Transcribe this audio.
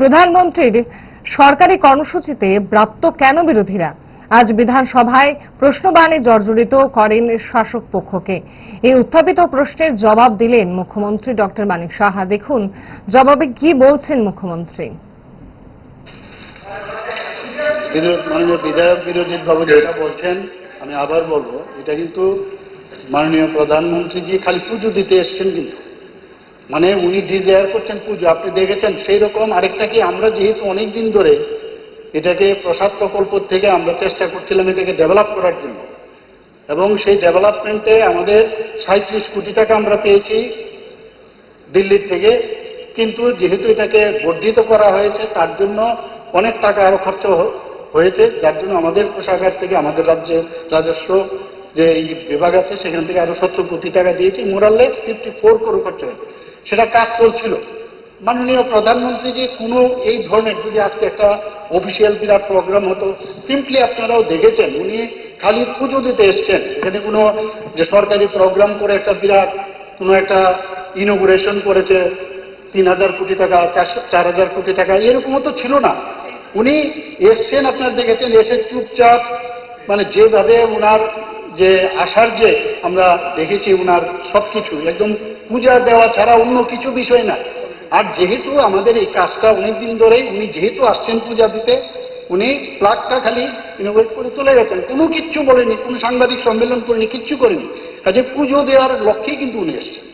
প্রধানমন্ত্রীর সরকারি কর্মসূচিতে ব্রাত্য কেন বিরোধীরা? আজ বিধানসভায় প্রশ্নবাণে জর্জরিত করেন শাসক পক্ষকে। এই উত্থাপিত প্রশ্নের জবাব দিলেন মুখ্যমন্ত্রী ডক্টর মানিক সাহা। দেখুন জবাবে কি বলছেন মুখ্যমন্ত্রী? বিরোধ মাননীয় বিধায়ক বিরোজিত বাবু যেটা বলছেন আমি আবার বলব এটা কিন্তু মাননীয় প্রধানমন্ত্রীজি খালি পুজো দিতে এসছেন কিন্তু। মানে উনি ডিজায়ার করছেন পুজো, আপনি দেখেছেন সেই রকম আরেকটা কি, আমরা যেহেতু অনেক দিন ধরে এটাকে প্রসাদ প্রকল্প থেকে আমরা চেষ্টা করছিলাম এটাকে ডেভেলপ করার জন্য। এবং সেই ডেভেলপমেন্টে আমাদের সাঁত্রিশ কোটি টাকা আমরা পেয়েছি দিল্লির থেকে, কিন্তু যেহেতু এটাকে বর্ধিত করা হয়েছে, তার জন্য অনেক টাকা আরও খরচ হয়েছে, যার জন্য আমাদের কোষাগার থেকে আমাদের রাজ্যে রাজস্ব যে এই বিভাগ আছে, সেখান থেকে আরও সত্তর কোটি টাকা দিয়েছি। মোরালে ফিফটি ফোর করোড় খরচ হয়েছে। সেটা কাজ চলছিল। মাননীয় প্রধানমন্ত্রী যে কোনো এই ধরনের যদি আজকে একটা অফিসিয়াল বিরাট প্রোগ্রাম হতো সিম্পলি আপনারাও দেখেছেন, উনি খালি পুজো দিতে এসছেন। এখানে কোনো যে সরকারি প্রোগ্রাম করে একটা বিরাট, কোনো একটা ইনোগ্রেশন করেছে, তিন হাজার কোটি টাকা চার হাজার কোটি টাকা, এরকমও তো ছিল না। উনি এসছেন, আপনার দেখেছেন, এসে চুপচাপ মানে যেভাবে ওনার যে আসার যে আমরা দেখেছি ওনার সবকিছু, একদম পূজা দেওয়া ছাড়া অন্য কিছু বিষয় না। আর যেহেতু আমাদের এই কাজটা অনেকদিন ধরেই উনি যেহেতু আসছেন পূজা দিতে, উনি প্লাগটা খালি ইনোভেট করে চলে গেছেন। কোনো কিচ্ছু বলেনি কোনো সাংবাদিক সম্মেলন করেনি কিচ্ছু করেনি কাজে পুজো দেওয়ার লক্ষ্যেই কিন্তু উনি এসছেন।